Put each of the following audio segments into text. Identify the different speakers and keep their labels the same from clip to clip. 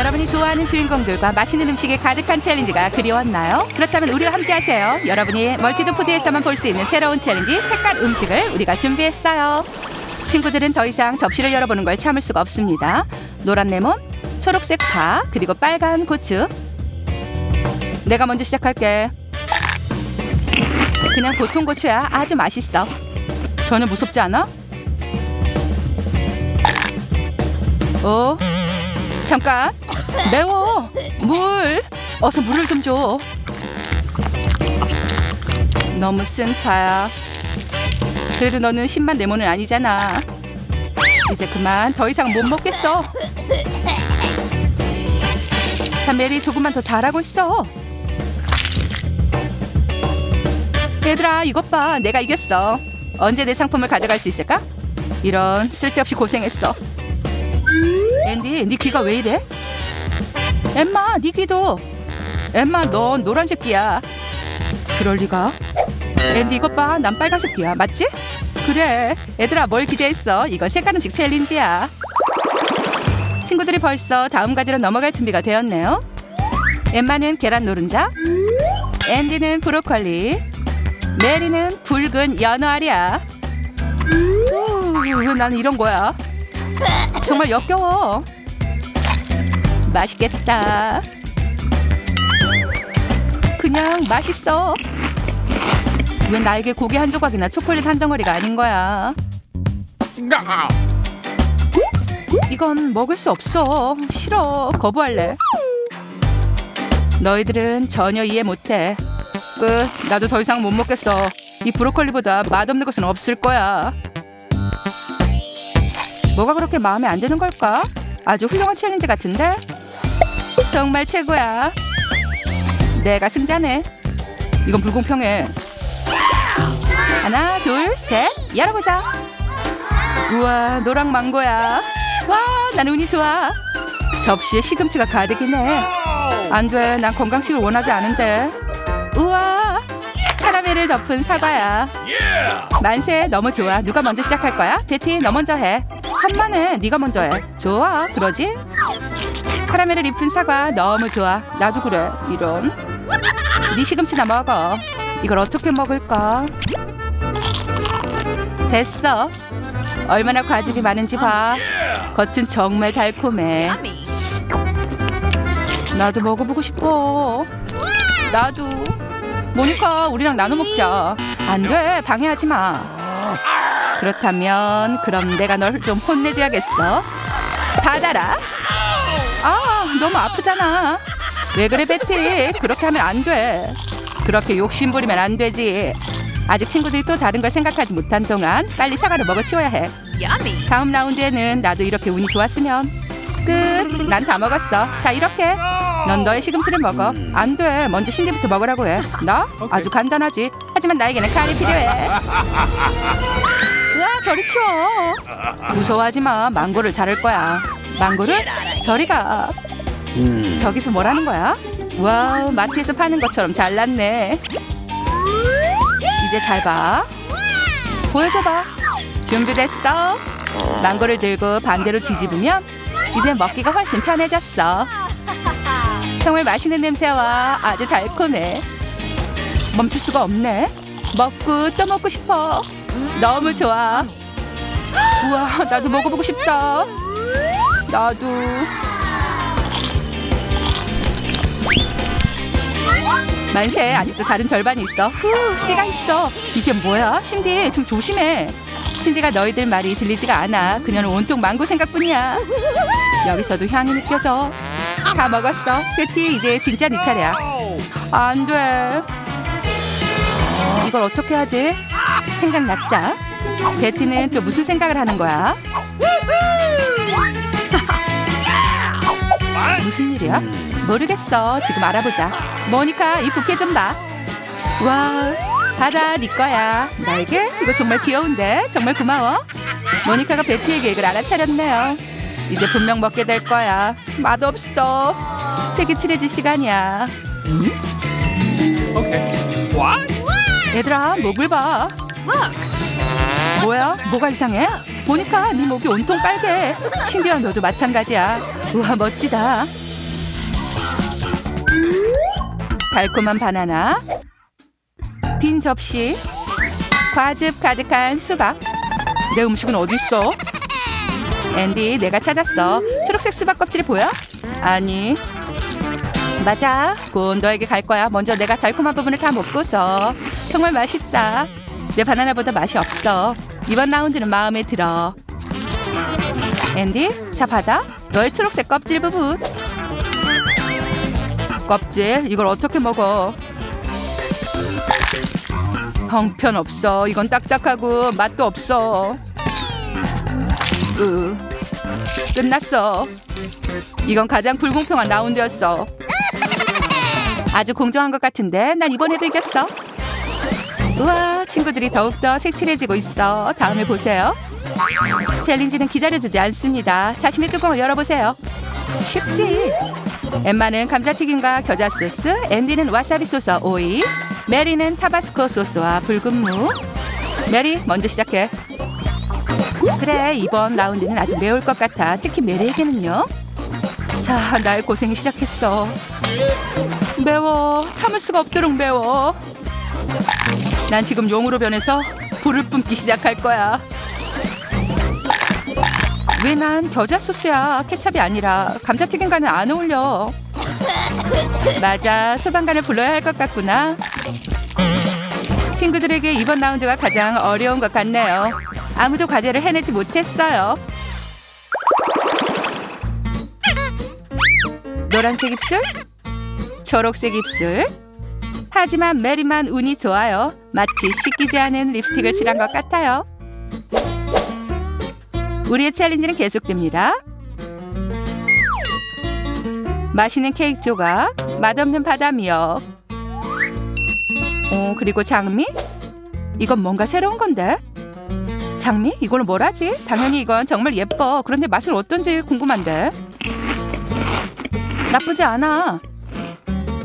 Speaker 1: 여러분이 좋아하는 주인공들과 맛있는 음식이 가득한 챌린지가 그리웠나요? 그렇다면 우리와 함께 하세요. 여러분이 멀티드 푸드에서만 볼 수 있는 새로운 챌린지 색깔 음식을 우리가 준비했어요. 친구들은 더 이상 접시를 열어보는 걸 참을 수가 없습니다. 노란 레몬, 초록색 파, 그리고 빨간 고추. 내가 먼저 시작할게. 그냥 보통 고추야. 아주 맛있어. 전혀 무섭지 않아? 어? 잠깐. 매워. 물. 어서 물을 좀 줘. 너무 쓴 파야. 그래도 너는 신만 레몬은 아니잖아. 이제 그만. 더 이상 못 먹겠어. 자, 메리 조금만 더 잘하고 있어. 얘들아, 이것 봐. 내가 이겼어. 언제 내 상품을 가져갈 수 있을까? 이런 쓸데없이 고생했어. 앤디, 네 귀가 왜 이래? 엠마, 네 귀도. 엠마, 넌 노란색 귀야. 그럴 리가. 앤디 이것 봐, 난 빨간색 귀야. 맞지? 그래. 얘들아, 뭘 기대했어? 이건 색깔 음식 챌린지야. 친구들이 벌써 다음 가지로 넘어갈 준비가 되었네요. 엠마는 계란 노른자, 앤디는 브로콜리, 메리는 붉은 연어알이야. 나는 이런 거야? 정말 역겨워. 맛있겠다. 그냥 맛있어. 왜 나에게 고기 한 조각이나 초콜릿 한 덩어리가 아닌 거야? 이건 먹을 수 없어. 싫어. 거부할래. 너희들은 전혀 이해 못해. 끝. 나도 더 이상 못 먹겠어. 이 브로콜리보다 맛없는 것은 없을 거야. 뭐가 그렇게 마음에 안 드는 걸까? 아주 훌륭한 챌린지 같은데? 정말 최고야. 내가 승자네. 이건 불공평해. 하나, 둘, 셋. 열어보자. 우와, 노랑 망고야. 와, 난 운이 좋아. 접시에 시금치가 가득이네. 안 돼, 난 건강식을 원하지 않은데. 우와, 카라멜을 덮은 사과야. 만세, 너무 좋아. 누가 먼저 시작할 거야? 베티, 너 먼저 해. 천만에, 네가 먼저 해. 좋아, 그러지? 카라멜을 입힌 사과 너무 좋아. 나도 그래. 이런. 네 시금치나 먹어. 이걸 어떻게 먹을까? 됐어. 얼마나 과즙이 많은지 봐. 겉은 정말 달콤해. 나도 먹어보고 싶어. 나도. 모니카, 우리랑 나눠 먹자. 안 돼, 방해하지 마. 그렇다면 그럼 내가 널 좀 혼내줘야겠어. 받아라. 아, 너무 아프잖아. 왜 그래, 베티? 그렇게 하면 안 돼. 그렇게 욕심 부리면 안 되지. 아직 친구들이 또 다른 걸 생각하지 못한 동안 빨리 사과를 먹어 치워야 해. 다음 라운드에는 나도 이렇게 운이 좋았으면 끝. 난 다 먹었어. 자 이렇게. 넌 너의 시금치를 먹어. 안 돼. 먼저 신디부터 먹으라고 해. 나? 아주 간단하지. 하지만 나에게는 칼이 필요해. 으아 저리 치워. 무서워하지 마. 망고를 자를 거야. 망고를? 저리 가. 저기서 뭐라는 거야? 와우 마트에서 파는 것처럼 잘났네. 이제 잘 봐. 보여줘봐. 준비됐어? 망고를 들고 반대로 뒤집으면 이제 먹기가 훨씬 편해졌어. 정말 맛있는 냄새와 아주 달콤해. 멈출 수가 없네. 먹고 또 먹고 싶어. 너무 좋아. 우와, 나도 먹어보고 싶다. 나도. 만세, 아직도 다른 절반이 있어. 후, 씨가 있어. 이게 뭐야? 신디, 좀 조심해. 신디가 너희들 말이 들리지가 않아. 그녀는 온통 망고 생각뿐이야. 여기서도 향이 느껴져. 다 먹었어. 베티, 이제 진짜 네 차례야. 안 돼. 이걸 어떻게 하지? 생각났다. 베티는 또 무슨 생각을 하는 거야? 무슨 일이야? 모르겠어. 지금 알아보자. 모니카, 이 부케 좀 봐. 와, 받아, 네 거야. 나에게? 이거 정말 귀여운데? 정말 고마워. 모니카가 베티의 계획을 알아차렸네요. 이제 분명 먹게 될 거야. 맛없어. 색이 칠해질 시간이야. 얘들아, 목을 봐.
Speaker 2: Look.
Speaker 1: 뭐야? 뭐가 이상해? 보니까 네 목이 온통 빨개. 신디와 너도 마찬가지야. 우와 멋지다. 달콤한 바나나, 빈 접시, 과즙 가득한 수박. 내 음식은 어디 있어? 앤디, 내가 찾았어. 초록색 수박 껍질이 보여? 아니. 맞아. 곧 너에게 갈 거야. 먼저 내가 달콤한 부분을 다 먹고서. 정말 맛있다. 내 바나나보다 맛이 없어. 이번 라운드는 마음에 들어. 앤디, 자 받아. 너의 초록색 껍질 부분. 껍질, 이걸 어떻게 먹어? 형편없어. 이건 딱딱하고 맛도 없어. 으, 끝났어. 이건 가장 불공평한 라운드였어. 아주 공정한 것 같은데 난 이번에도 이겼어. 우와, 친구들이 더욱더 색칠해지고 있어. 다음을 보세요. 챌린지는 기다려주지 않습니다. 자신의 뚜껑을 열어보세요. 쉽지. 엠마는 감자튀김과 겨자 소스, 앤디는 와사비 소스와 오이, 메리는 타바스코 소스와 붉은 무. 메리, 먼저 시작해. 그래, 이번 라운드는 아주 매울 것 같아. 특히 메리에게는요. 자, 나의 고생이 시작했어. 매워. 참을 수가 없도록 매워. 난 지금 용으로 변해서 불을 뿜기 시작할 거야. 왜 난 겨자 소스야? 케찹이 아니라 감자튀김과는 안 어울려. 맞아, 소방관을 불러야 할 것 같구나. 친구들에게 이번 라운드가 가장 어려운 것 같네요. 아무도 과제를 해내지 못했어요. 노란색 입술, 초록색 입술. 하지만 메리만 운이 좋아요. 마치 씻기지 않은 립스틱을 칠한 것 같아요. 우리의 챌린지는 계속됩니다. 맛있는 케이크 조각, 맛없는 바다 미역. 어, 그리고 장미? 이건 뭔가 새로운 건데? 장미? 이걸 뭘하지? 당연히 이건 정말 예뻐. 그런데 맛은 어떤지 궁금한데? 나쁘지 않아.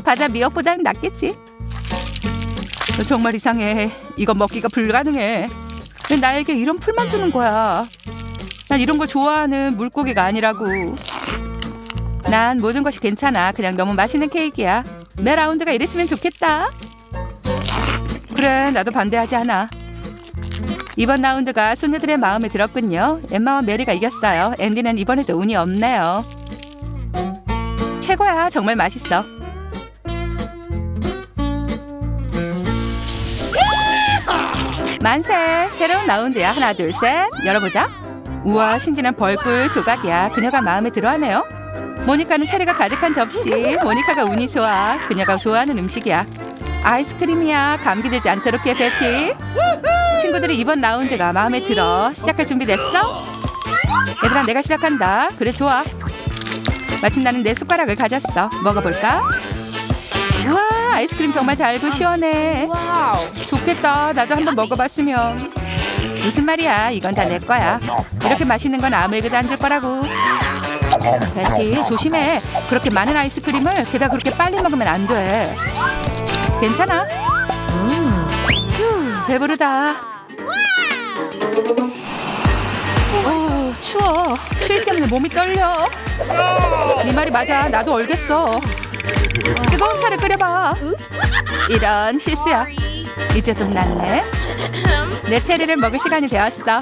Speaker 1: 바다 미역보다는 낫겠지. 정말 이상해. 이건 먹기가 불가능해. 왜 나에게 이런 풀만 주는 거야? 난 이런 거 좋아하는 물고기가 아니라고. 난 모든 것이 괜찮아. 그냥 너무 맛있는 케이크야. 매 라운드가 이랬으면 좋겠다. 그래, 나도 반대하지 않아. 이번 라운드가 소녀들의 마음에 들었군요. 엠마와 메리가 이겼어요. 앤디는 이번에도 운이 없네요. 최고야. 정말 맛있어. 만세! 새로운 라운드야. 하나, 둘, 셋. 열어보자. 우와, 신진한 벌꿀 조각이야. 그녀가 마음에 들어하네요. 모니카는 차례가 가득한 접시. 모니카가 운이 좋아. 그녀가 좋아하는 음식이야. 아이스크림이야. 감기 들지 않도록 해, 베티. 친구들이 이번 라운드가 마음에 들어. 시작할 준비 됐어? 얘들아, 내가 시작한다. 그래, 좋아. 마침 나는 내 숟가락을 가졌어. 먹어볼까? 우와, 아이스크림 정말 달고 시원해. 좋겠다. 나도 한번 먹어봤으면. 무슨 말이야? 이건 다 내 거야. 이렇게 맛있는 건 아무에게도 안 줄 거라고. 베티, 조심해. 그렇게 많은 아이스크림을 게다가 그렇게 빨리 먹으면 안 돼. 괜찮아. 휴, 배부르다. 오, 추워. 추위 때문에 몸이 떨려. 네 말이 맞아. 나도 얼겠어. 뜨거운 차를 끓여봐. 이런 실수야. 이제 좀 낫네. 내 체리를 먹을 시간이 되었어.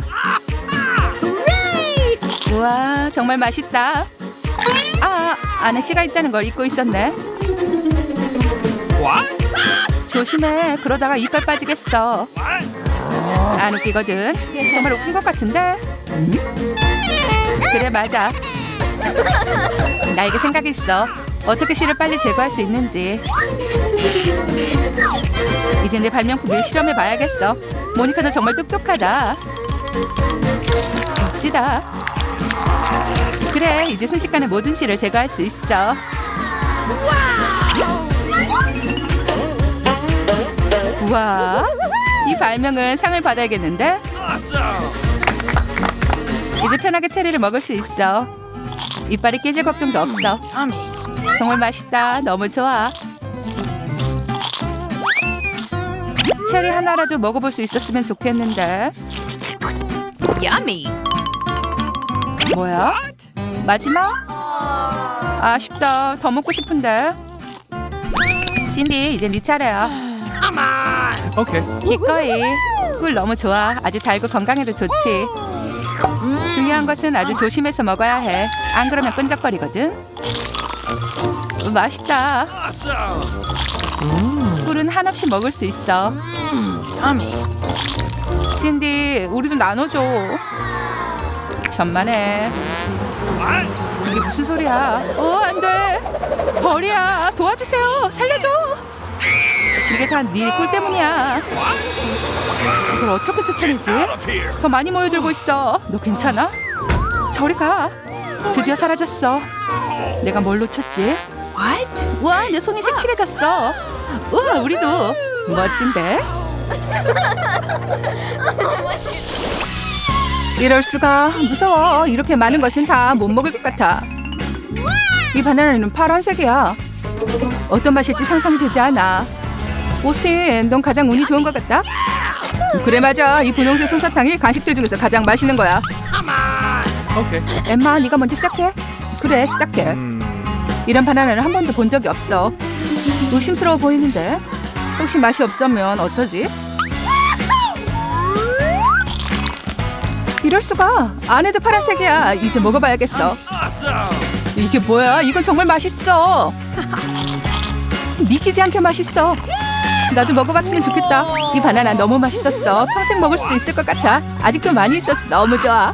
Speaker 1: 우와, 정말 맛있다. 아, 안에 씨가 있다는 걸 잊고 있었네. 조심해. 그러다가 이빨 빠지겠어. 안 웃기거든. 정말 웃긴 것 같은데. 음? 그래, 맞아. 나에게 생각이 있어. 어떻게 씨를 빨리 제거할 수 있는지. 이제 내 발명품을 실험해 봐야겠어. 모니카 너 정말 똑똑하다. 멋지다. 그래, 이제 순식간에 모든 씨를 제거할 수 있어. 우와, 이 발명은 상을 받아야겠는데? 이제 편하게 체리를 먹을 수 있어. 이빨이 깨질 걱정도 없어. 정말 맛있다. 너무 좋아. 체리 하나라도 먹어볼 수 있었으면 좋겠는데.
Speaker 2: Yummy.
Speaker 1: 뭐야? 마지막? 아쉽다. 더 먹고 싶은데. 신디 이제 네 차례야.
Speaker 3: Okay.
Speaker 1: 기꺼이. 꿀 너무 좋아. 아주 달고 건강에도 좋지. 중요한 것은 아주 조심해서 먹어야 해. 안 그러면 끈적거리거든. 음, 맛있다. 꿀은 한없이 먹을 수 있어. 신디, 우리도 나눠줘. 천만에. 이게 무슨 소리야? 어, 안 돼. 벌이야. 도와주세요. 살려줘. 이게 다네꿀 때문이야. 이걸 어떻게 쫓아내지? 더 많이 모여들고 있어. 너 괜찮아? 저리 가. 드디어 사라졌어. 내가 뭘 놓쳤지?
Speaker 2: What?
Speaker 1: 우와, 내 손이 색칠해졌어. 우와, 우리도 멋진데? 이럴 수가 무서워. 이렇게 많은 것은 다 못 먹을 것 같아. 이 바나나는 파란색이야. 어떤 맛일지 상상이 되지 않아. 오스틴, 넌 가장 운이 좋은 것 같다. 그래 맞아. 이 분홍색 솜사탕이 간식들 중에서 가장 맛있는 거야.
Speaker 3: Okay.
Speaker 1: 엠마, 네가 먼저 시작해. 그래, 시작해. 이런 바나나는 한 번도 본 적이 없어. 의심스러워 보이는데 혹시 맛이 없으면 어쩌지? 이럴 수가 안에도 파란색이야. 이제 먹어봐야겠어. 이게 뭐야? 이건 정말 맛있어. 믿기지 않게 맛있어. 나도 먹어봤으면 좋겠다. 이 바나나 너무 맛있었어. 평생 먹을 수도 있을 것 같아. 아직도 많이 있었어. 너무 좋아.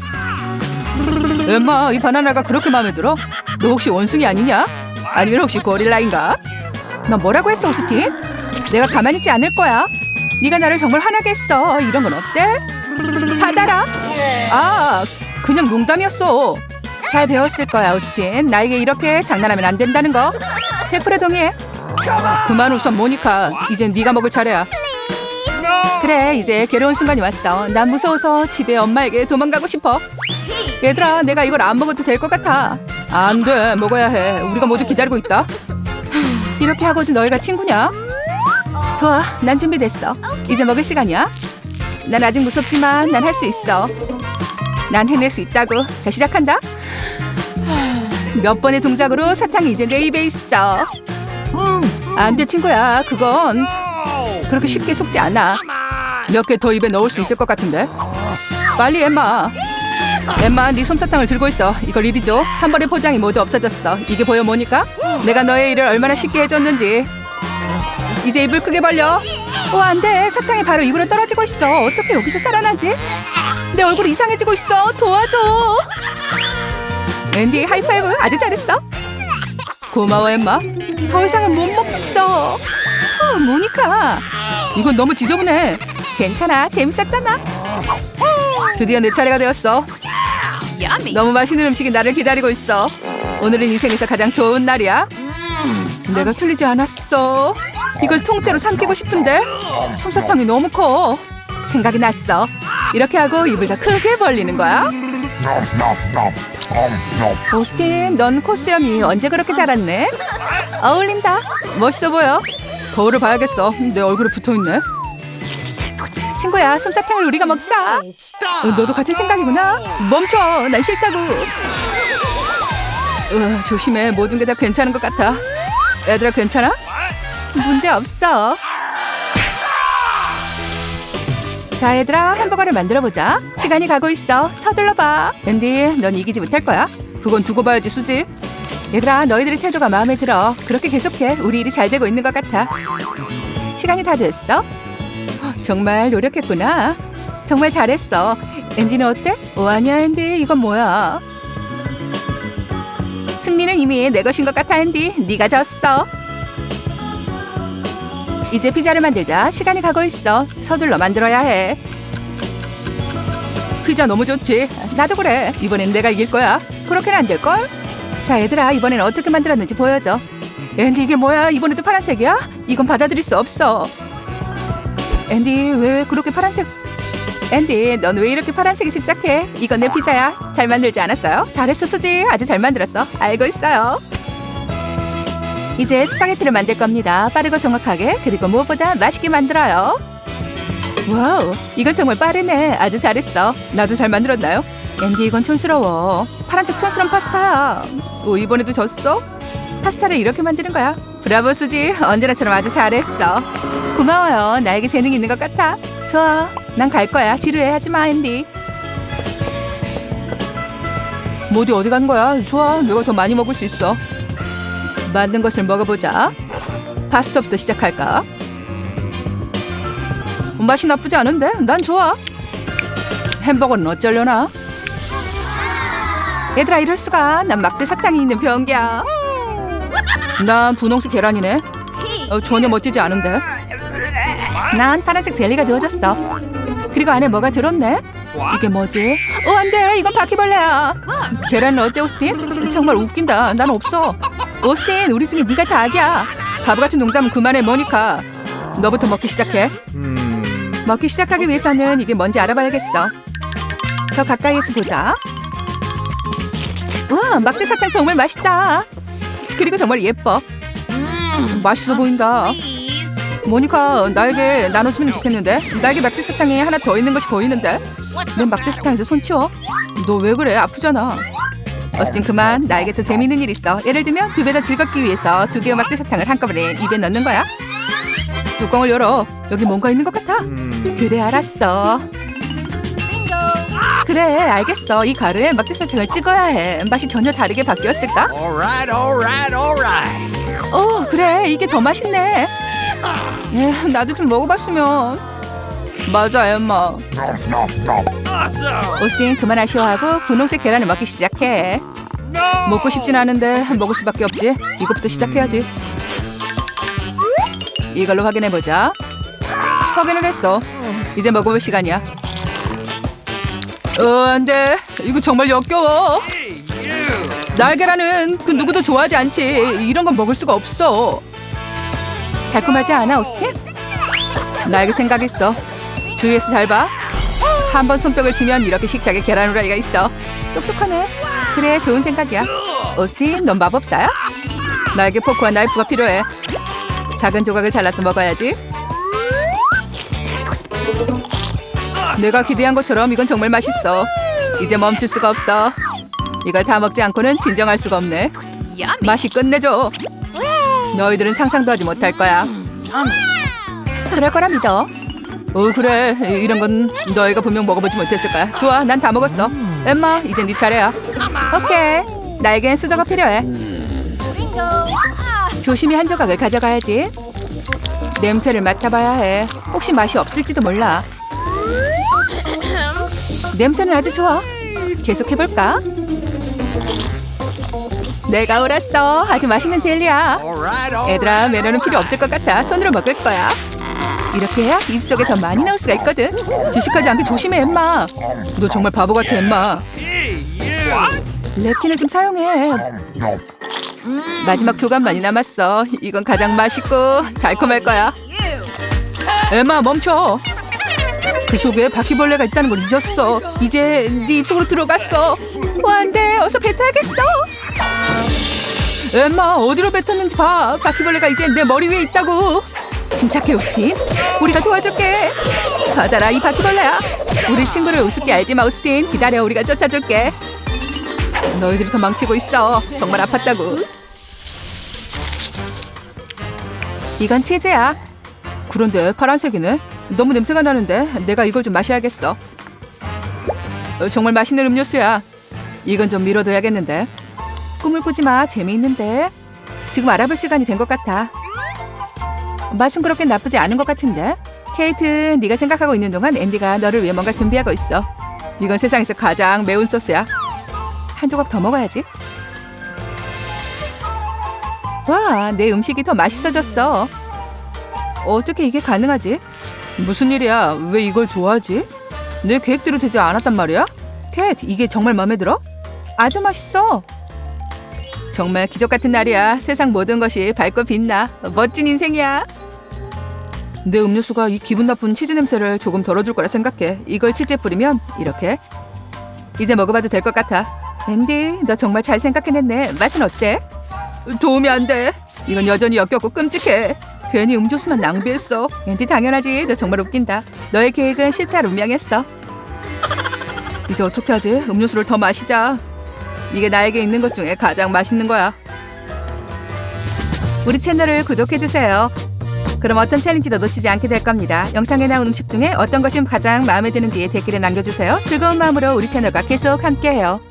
Speaker 1: 엠마, 이 바나나가 그렇게 마음에 들어? 너 혹시 원숭이 아니냐? 아니면 혹시 고릴라인가? 너 뭐라고 했어, 오스틴? 내가 가만히 있지 않을 거야. 네가 나를 정말 화나게 했어. 이런 건 어때? 받아라. 아, 그냥 농담이었어. 잘 배웠을 거야, 오스틴. 나에게 이렇게 장난하면 안 된다는 거. 100% 동의해. 그만 웃어, 모니카. 이젠 네가 먹을 차례야. 그래, 이제 괴로운 순간이 왔어. 난 무서워서 집에 엄마에게 도망가고 싶어. 얘들아, 내가 이걸 안 먹어도 될 것 같아. 안 돼, 먹어야 해. 우리가 모두 기다리고 있다. 이렇게 하고도 너희가 친구냐? 좋아, 난 준비됐어. 이제 먹을 시간이야. 난 아직 무섭지만 난 할 수 있어. 난 해낼 수 있다고. 자, 시작한다. 몇 번의 동작으로 사탕이 이제 내 입에 있어. 안 돼, 친구야. 그건 그렇게 쉽게 속지 않아. 몇 개 더 입에 넣을 수 있을 것 같은데. 빨리 엠마. 엠마, 네 솜사탕을 들고 있어. 이걸 이리 줘. 한 번에 포장이 모두 없어졌어. 이게 보여 뭐니까? 내가 너의 일을 얼마나 쉽게 해줬는지. 이제 입을 크게 벌려. 오, 안 돼. 사탕이 바로 입으로 떨어지고 있어. 어떻게 여기서 살아나지? 내 얼굴이 이상해지고 있어. 도와줘. 앤디, 하이파이브. 아주 잘했어. 고마워, 엠마. 더 이상은 못 먹겠어. 후, 모니카. 이건 너무 지저분해. 괜찮아. 재밌었잖아. 드디어 내 차례가 되었어. 너무 맛있는 음식이 나를 기다리고 있어. 오늘은 인생에서 가장 좋은 날이야. 내가 틀리지 않았어. 이걸 통째로 삼키고 싶은데 솜사탕이 너무 커. 생각이 났어. 이렇게 하고 입을 더 크게 벌리는 거야. 오스틴, 넌 코수염이 언제 그렇게 자랐네? 어울린다. 멋있어 보여. 거울을 봐야겠어. 내 얼굴에 붙어 있네. 친구야, 솜사탕을 우리가 먹자. 어, 너도 같은 생각이구나. 멈춰, 난 싫다고. 으, 조심해, 모든 게 다 괜찮은 것 같아. 얘들아, 괜찮아? 문제 없어. 자, 얘들아, 햄버거를 만들어 보자. 시간이 가고 있어. 서둘러 봐. 앤디, 넌 이기지 못할 거야. 그건 두고 봐야지, 수지. 얘들아, 너희들의 태도가 마음에 들어. 그렇게 계속해. 우리 일이 잘 되고 있는 것 같아. 시간이 다 됐어? 정말 노력했구나. 정말 잘했어. 앤디는 어때? 오, 아니야, 앤디. 이건 뭐야? 승리는 이미 내 것인 것 같아, 앤디. 네가 졌어. 이제 피자를 만들자. 시간이 가고 있어. 서둘러 만들어야 해. 피자 너무 좋지. 나도 그래. 이번엔 내가 이길 거야. 그렇게는 안 될걸? 자, 얘들아. 이번엔 어떻게 만들었는지 보여줘. 앤디, 이게 뭐야? 이번에도 파란색이야? 이건 받아들일 수 없어. 앤디, 왜 그렇게 파란색... 앤디, 넌 왜 이렇게 파란색에 집착해? 이건 내 피자야. 잘 만들지 않았어요? 잘했어, 수지. 아주 잘 만들었어. 알고 있어요. 이제 스파게티를 만들 겁니다. 빠르고 정확하게 그리고 무엇보다 맛있게 만들어요. 와우, 이건 정말 빠르네. 아주 잘했어. 나도 잘 만들었나요? 앤디 이건 촌스러워. 파란색 촌스러운 파스타야. 오, 이번에도 졌어? 파스타를 이렇게 만드는 거야. 브라보 수지 언제나처럼 아주 잘했어 고마워요 나에게 재능이 있는 것 같아 좋아 난 갈 거야 지루해 하지 마 앤디 모디 어디 간 거야 좋아 내가 더 많이 먹을 수 있어 만든 것을 먹어보자. 파스타부터 시작할까? 맛이 나쁘지 않은데? 난 좋아. 햄버거는 어쩌려나? 얘들아 이럴 수가. 난 막대 사탕이 있는 변기야. 난 분홍색 계란이네. 어, 전혀 멋지지 않은데. 난 파란색 젤리가 주어졌어. 그리고 안에 뭐가 들었네? 이게 뭐지? 어 안돼. 이건 바퀴벌레야. 계란은 어때 오스틴? 정말 웃긴다. 난 없어 오스틴 우리 중에 네가 닭이야 바보 같은 농담은 그만해 모니카 너부터 먹기 시작해
Speaker 3: Hmm.
Speaker 1: 먹기 시작하기 위해서는 이게 뭔지 알아봐야겠어. 더 가까이에서 보자. 우와, 막대 사탕 정말 맛있다. 그리고 정말 예뻐. 맛있어 보인다. 모니카, 나에게 나눠주면 좋겠는데? 나에게 막대 사탕에 하나 더 있는 것이 보이는데? 내 막대 사탕에서 손 치워. 너 왜 그래? 아프잖아. 어스틴 그만. 나에게 더 재미있는 일 있어. 예를 들면 두 배 더 즐겁기 위해서 두 개의 막대 사탕을 한꺼번에 입에 넣는 거야. 뚜껑을 열어. 여기 뭔가 있는 것 같아.
Speaker 3: Hmm.
Speaker 1: 그래 알았어. 그래 알겠어. 이 가루에 막대 사탕을 찍어야 해. 맛이 전혀 다르게 바뀌었을까? 어 그래 이게 더 맛있네. 에 나도 좀 먹어봤으면. 맞아 엠마.
Speaker 3: Awesome.
Speaker 1: 오스틴 그만 아쉬워하고 분홍색 계란을 먹기 시작해. 먹고 싶진 않은데 먹을 수밖에 없지. 이것부터 시작해야지. 이걸로 확인해 보자. 확인을 했어. 이제 먹어볼 시간이야. 어, 안 돼. 이거 정말 역겨워. 날계란은 그 누구도 좋아하지 않지. 이런 건 먹을 수가 없어. 달콤하지 않아, 오스틴? 나에게 생각했어. 주위에서 잘 봐. 한 번 손뼉을 치면 이렇게 식탁에 계란 후라이가 있어. 똑똑하네. 그래, 좋은 생각이야. 오스틴, 넌 마법사야? 나에게 포크와 나이프가 필요해. 작은 조각을 잘라서 먹어야지. 내가 기대한 것처럼 이건 정말 맛있어. 이제 멈출 수가 없어. 이걸 다 먹지 않고는 진정할 수가 없네. 맛이 끝내줘. 너희들은 상상도 하지 못할 거야. 그럴 거라 믿어. 오 그래 이- 이런 건 너희가 분명 먹어보지 못했을 거야. 좋아 난 다 먹었어. 엠마 이제 네 차례야. 오케이 나에겐 수저가 필요해. 조심히 한 조각을 가져가야지. 냄새를 맡아봐야 해. 혹시 맛이 없을지도 몰라. 냄새는 아주 좋아. 계속 해볼까? 내가 옳았어. 아주 맛있는 젤리야.
Speaker 3: Right.
Speaker 1: 매너는 필요 없을 것 같아. 손으로 먹을 거야. 이렇게 해야 입속에 더 많이 나올 수가 있거든. 주식하지 않게 조심해, 엠마. 너 정말 바보 같아, 엠마. 랩킨을 좀 사용해. 마지막 조각만이 남았어. 이건 가장 맛있고 달콤할 거야. 엠마, 멈춰. 그 속에 바퀴벌레가 있다는 걸 잊었어. 이제 네 입속으로 들어갔어. 어, 안 돼. 어서 뱉어야겠어. 엠마, 어디로 뱉었는지 봐. 바퀴벌레가 이제 내 머리 위에 있다고. 침착해, 오스틴. 우리가 도와줄게. 받아라, 이 바퀴벌레야. 우리 친구를 우습게 알지 마, 오스틴. 기다려, 우리가 쫓아줄게. 너희들이 더 망치고 있어. 정말 아팠다고. 이건 치즈야. 그런데 파란색이네. 너무 냄새가 나는데 내가 이걸 좀 마셔야겠어. 어, 정말 맛있는 음료수야. 이건 좀 미뤄둬야겠는데. 꿈을 꾸지 마. 재미있는데. 지금 알아볼 시간이 된 것 같아. 맛은 그렇게 나쁘지 않은 것 같은데. 케이트, 네가 생각하고 있는 동안 앤디가 너를 위해 뭔가 준비하고 있어. 이건 세상에서 가장 매운 소스야. 한 조각 더 먹어야지. 와, 내 음식이 더 맛있어졌어. 어떻게 이게 가능하지? 무슨 일이야? 왜 이걸 좋아하지? 내 계획대로 되지 않았단 말이야? 캣, 이게 정말 마음에 들어? 아주 맛있어. 정말 기적 같은 날이야. 세상 모든 것이 밝고 빛나. 멋진 인생이야. 내 음료수가 이 기분 나쁜 치즈 냄새를 조금 덜어줄 거라 생각해. 이걸 치즈에 뿌리면 이렇게. 이제 먹어봐도 될 것 같아. 앤디, 너 정말 잘 생각해냈네. 맛은 어때? 도움이 안 돼. 이건 여전히 역겹고 끔찍해. 괜히 음료수만 낭비했어. 앤디 당연하지. 너 정말 웃긴다. 너의 계획은 실패할 운명이었어. 이제 어떻게 하지? 음료수를 더 마시자. 이게 나에게 있는 것 중에 가장 맛있는 거야. 우리 채널을 구독해주세요. 그럼 어떤 챌린지도 놓치지 않게 될 겁니다. 영상에 나온 음식 중에 어떤 것이 가장 마음에 드는지 댓글에 남겨주세요. 즐거운 마음으로 우리 채널과 계속 함께해요.